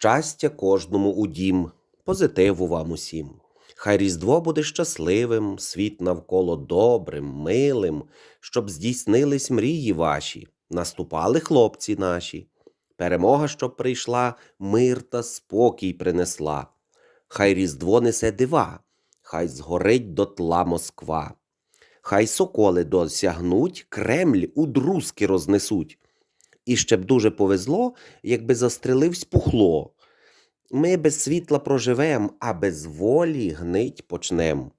Щастя кожному у дім, позитиву вам усім. Хай Різдво буде щасливим, світ навколо добрим, милим, щоб здійснились мрії ваші, наступали хлопці наші. Перемога, щоб прийшла, мир та спокій принесла. Хай Різдво несе дива, хай згорить дотла Москва. Хай соколи досягнуть, Кремль у друзки рознесуть. І ще б дуже повезло, якби застреливсь пухло. Ми без світла проживем, а без волі гнить почнем.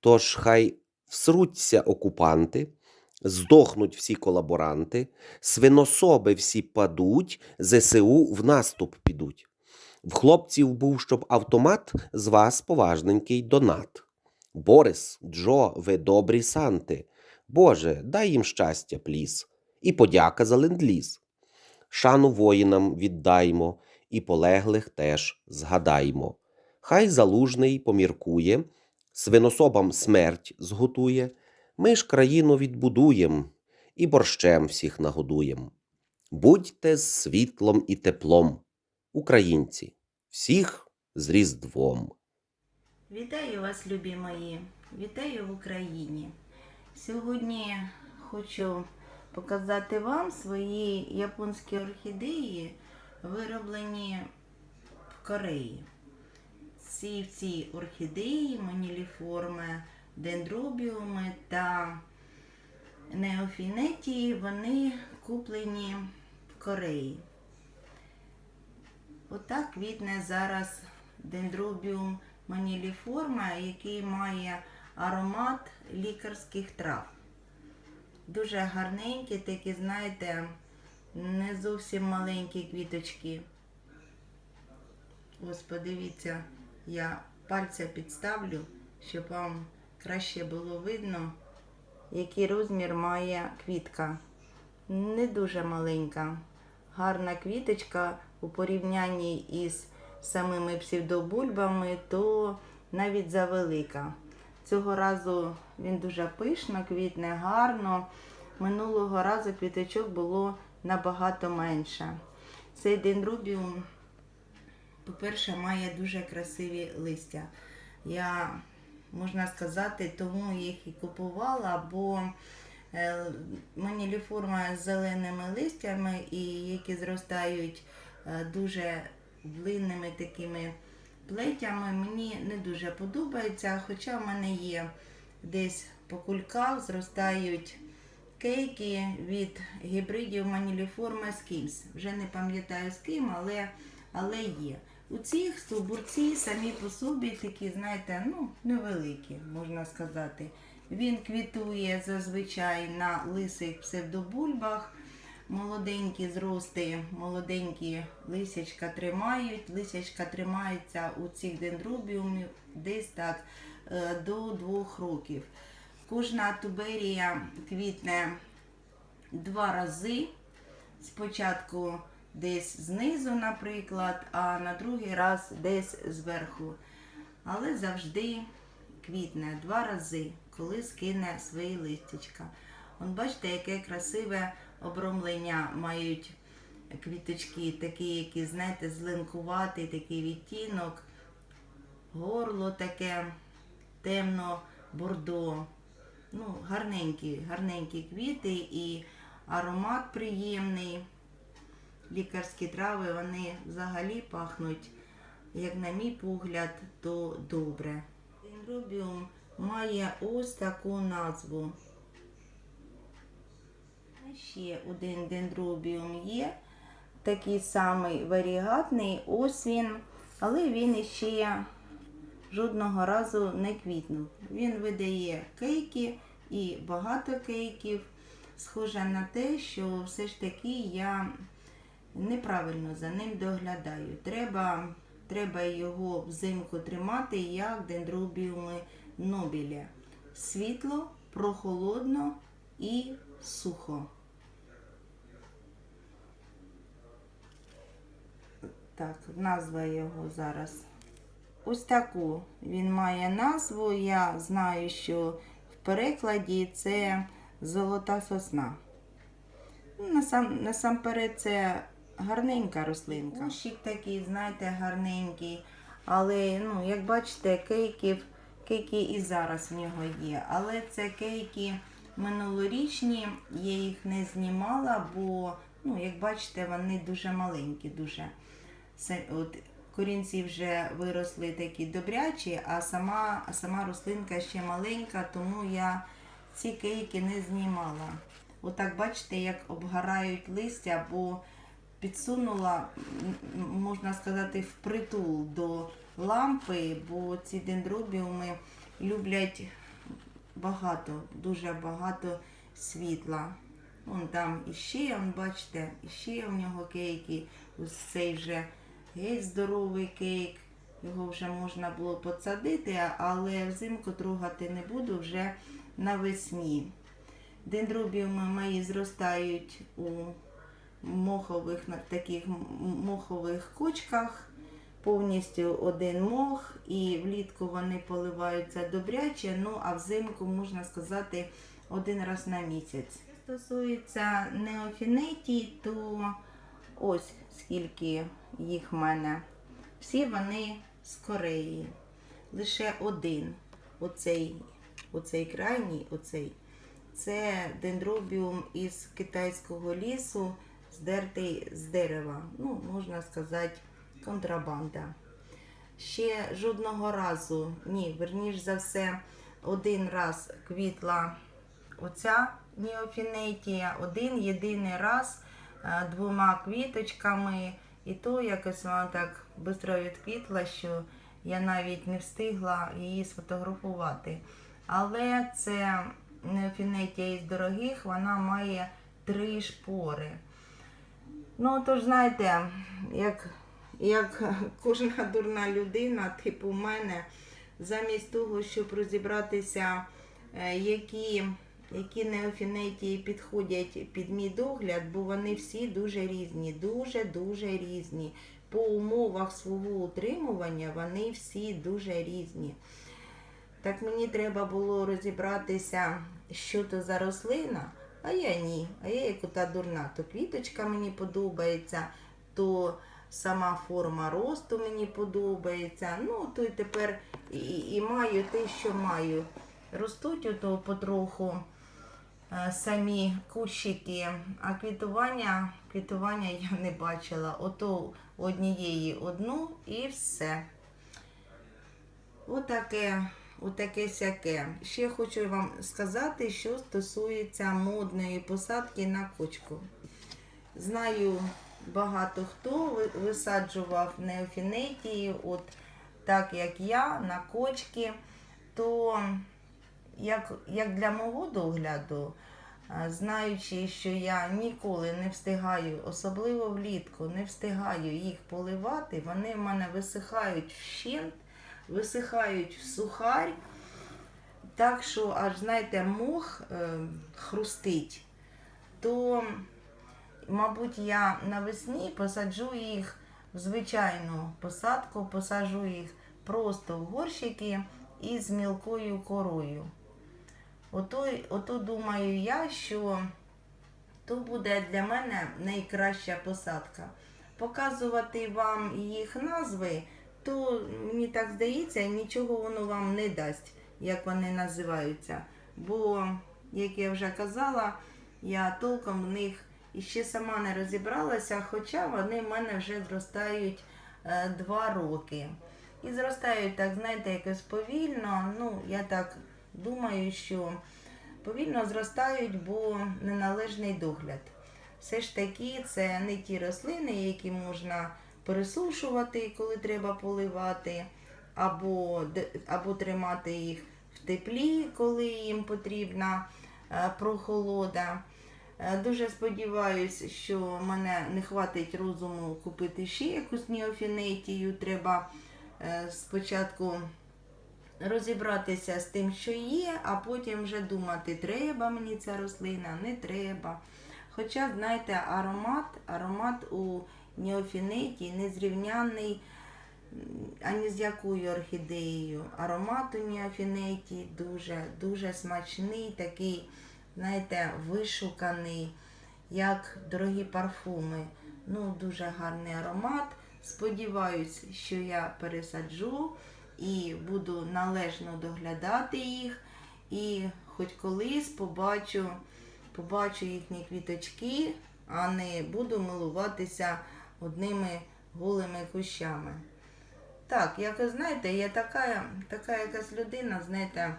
Тож хай всруться окупанти, здохнуть всі колаборанти, свинособи всі падуть, ЗСУ в наступ підуть. В хлопців був, щоб автомат з вас поважненький донат. Борис, Джо, ви добрі санти. Боже, дай їм щастя, пліс, і подяка за ленд-ліз. Шану воїнам віддаймо, і полеглих теж згадаймо. Хай залужний поміркує, свинособам смерть зготує, ми ж країну відбудуєм і борщем всіх нагодуєм. Будьте з світлом і теплом, українці, всіх з Різдвом. Вітаю вас, любі мої! Вітаю в Україні! Сьогодні хочу показати вам свої японські орхідеї, вироблені в Кореї. Всі ці орхідеї, маніліформи, дендробіуми та неофінетії, вони куплені в Кореї. Отак квітне зараз дендробіум маніліформа, який має аромат лікарських трав. Дуже гарненькі, такі, знаєте, не зовсім маленькі квіточки. Ось подивіться, я пальця підставлю, щоб вам краще було видно, який розмір має квітка. Не дуже маленька. Гарна квіточка у порівнянні із самими псевдобульбами, то навіть завелика. Цього разу він дуже пишно, квітне гарно. Минулого разу квіточок було набагато менше. Цей дендрубіум, по-перше, має дуже красиві листя. Я, можна сказати, тому їх і купувала, бо е, маніліформа з зеленими листями, і які зростають е, дуже длинними такими плетями, мені не дуже подобається. Хоча в мене є десь по кульках зростають кейки від гібридів маніліформа скімс. Вже не пам'ятаю з ким, але, але є. У цих стовбурці самі по собі такі, знаєте, ну, невеликі, можна сказати. Він квітує зазвичай на лисих псевдобульбах. Молоденькі зрости, молоденькі лисячка тримають. Лисячка тримається у цих дендробіумів десь так е, до двох років. Кожна туберія квітне два рази. Спочатку десь знизу, наприклад, а на другий раз десь зверху. Але завжди квітне два рази, коли скине свої листячка. От бачите, яке красиве обромлення мають квіточки, такі, які, знаєте, зеленкуватий такий відтінок, горло таке темно-бордо. Ну, гарненькі, гарненькі квіти і аромат приємний. Лікарські трави, вони взагалі пахнуть, як на мій погляд, то добре. Денробіум має ось таку назву. Ще один дендробіум є, такий самий варігатний, ось він, але він іще жодного разу не квітнув. Він видає кейки і багато кейків. Схоже на те, що все ж таки я неправильно за ним доглядаю. Треба, треба його взимку тримати, як дендробіуми нобіля. Світло, прохолодно і сухо. Так, назва його зараз. Ось таку він має назву. Я знаю, що в перекладі це золота сосна. Насам, насамперед, це гарненька рослинка. Кущик такий, знаєте, гарненький. Але, ну, як бачите, кейків, кейки і зараз в нього є. Але це кейки минулорічні, я їх не знімала, бо, ну, як бачите, вони дуже маленькі, дуже. От, корінці вже виросли такі добрячі, а сама, сама рослинка ще маленька, тому я ці кейки не знімала. Отак бачите, як обгорають листя, бо підсунула, можна сказати, впритул до лампи, бо ці дендробіуми люблять багато, дуже багато світла. Вон там іще, бачите, іще у нього кейки. Ось цей вже геть здоровий кейк. Його вже можна було посадити, але взимку трогати не буду вже навесні. Дендробіуми мої зростають у мохових таких мохових кочках. Повністю один мох, і влітку вони поливаються добряче, ну а взимку можна сказати один раз на місяць. Що стосується неофінетій, то ось скільки їх в мене. Всі вони з Кореї. Лише один, оцей, оцей крайній, оцей, це дендробіум із китайського лісу, здертий з дерева. Ну, можна сказати, контрабанда. Ще жодного разу, ні, верніш за все, один раз квітла оця неофінетія, один єдиний раз е, двома квіточками. І то якось вона так швидко відквітла, що я навіть не встигла її сфотографувати. Але це неофінетія із дорогих, вона має три шпори. Ну, тож знаєте, як, як кожна дурна людина, типу мене, замість того, щоб розібратися, е, які, які неофінетії підходять під мій догляд, бо вони всі дуже різні, дуже-дуже різні. По умовах свого утримування вони всі дуже різні. Так мені треба було розібратися, що то за рослина, а я ні. А я як ота дурна, то квіточка мені подобається, то сама форма росту мені подобається. Ну, то й тепер і, і маю те, що маю. Ростуть ото потроху самі кущики, а квітування, квітування я не бачила. Ото однієї одну і все. Отаке, отаке сяке. Ще хочу вам сказати, що стосується модної посадки на кочку. Знаю, багато хто ви- висаджував неофінетії, от так як я, на кочки, то як, як для мого догляду, знаючи, що я ніколи не встигаю, особливо влітку, не встигаю їх поливати, вони в мене висихають вщент, висихають в сухарь. Так що, аж знаєте, мох е, хрустить, то, мабуть, я навесні посаджу їх в звичайну посадку, посаджу їх просто в горщики із мілкою корою. Ото, ото думаю я, що то буде для мене найкраща посадка. Показувати вам їх назви, то мені так здається, нічого воно вам не дасть, як вони називаються. Бо, як я вже казала, я толком в них іще сама не розібралася, хоча вони в мене вже зростають е, два роки. І зростають так, знаєте, якось повільно. Ну, я так думаю, що повільно зростають, бо неналежний догляд. Все ж таки, це не ті рослини, які можна пересушувати, коли треба поливати, або, або тримати їх в теплі, коли їм потрібна е, прохолода. Е, Дуже сподіваюся, що мене не хватить розуму купити ще якусь неофінетію. Треба е, спочатку розібратися з тим, що є, а потім вже думати, треба мені ця рослина, не треба. Хоча, знаєте, аромат, аромат у неофінеті незрівнянний ані з якою орхідеєю. Аромат у неофінеті дуже, дуже смачний, такий, знаєте, вишуканий, як дорогі парфуми. Ну, дуже гарний аромат. Сподіваюсь, що я пересаджу і буду належно доглядати їх. І хоч колись побачу, побачу їхні квіточки, а не буду милуватися одними голими кущами. Так, як ви знаєте, я така, така якась людина, знаєте,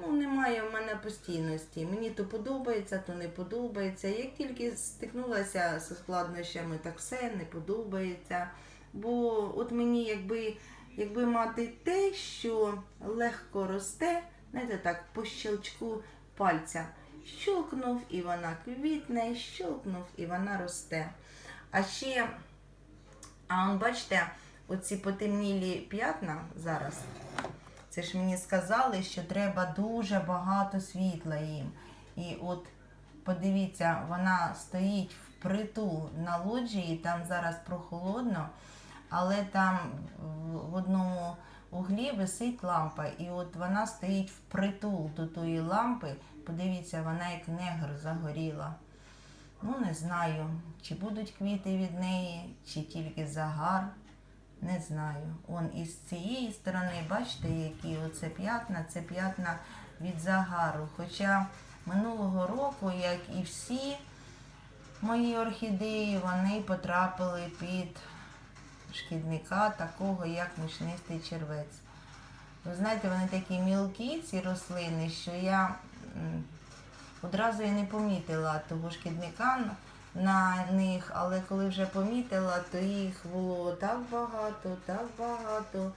ну, немає в мене постійності. Мені то подобається, то не подобається. Як тільки стикнулася з складнощами, так все не подобається. Бо от мені якби, якби мати те, що легко росте, знаєте, так, по щелчку пальця. Щелкнув і вона квітне, щелкнув і вона росте. А ще, а он бачите, оці потемнілі п'ятна зараз. Це ж мені сказали, що треба дуже багато світла їм. І от подивіться, вона стоїть впритул на лоджії, там зараз прохолодно, але там в- одному углі висить лампа, і от вона стоїть впритул до тої лампи. Подивіться, вона як негр загоріла. Ну, не знаю, чи будуть квіти від неї, чи тільки загар. Не знаю. Он із цієї сторони, бачите, які оце п'ятна, це п'ятна від загару. Хоча минулого року, як і всі мої орхідеї, вони потрапили під шкідника, такого як мучнистий червець. Ви знаєте, вони такі мілкі, ці рослини, що я одразу і не помітила того шкідника на них, але коли вже помітила, то їх було так багато, так багато.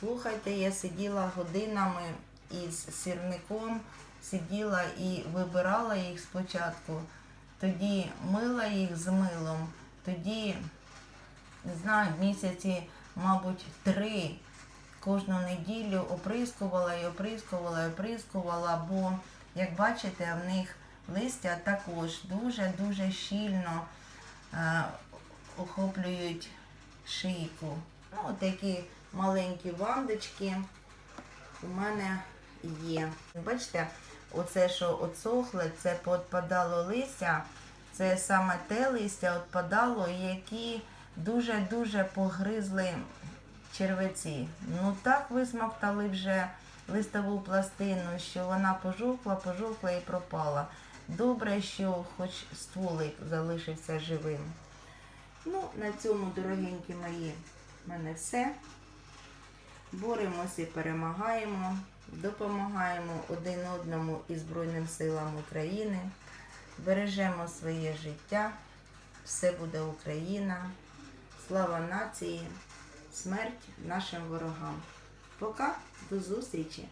Слухайте, я сиділа годинами із сірником, сиділа і вибирала їх спочатку. Тоді мила їх з милом, тоді, не знаю, місяці, мабуть, три кожну неділю оприскувала і оприскувала і оприскувала, бо, як бачите, в них листя також дуже-дуже щільно е, охоплюють шийку. Ну, такі маленькі вандочки у мене є. Бачите, оце, що отсохле, це поотпадало листя, це саме те листя отпадало, які дуже-дуже погризли червеці. Ну так висмоктали вже листову пластину, що вона пожухла, пожухла і пропала. Добре, що хоч стволик залишився живим. Ну, на цьому, дорогенькі мої, в мене все. Боремося і перемагаємо, допомагаємо один одному і Збройним силам України. Бережемо своє життя. Все буде Україна. Слава нації, смерть нашим ворогам. Пока, до зустрічі!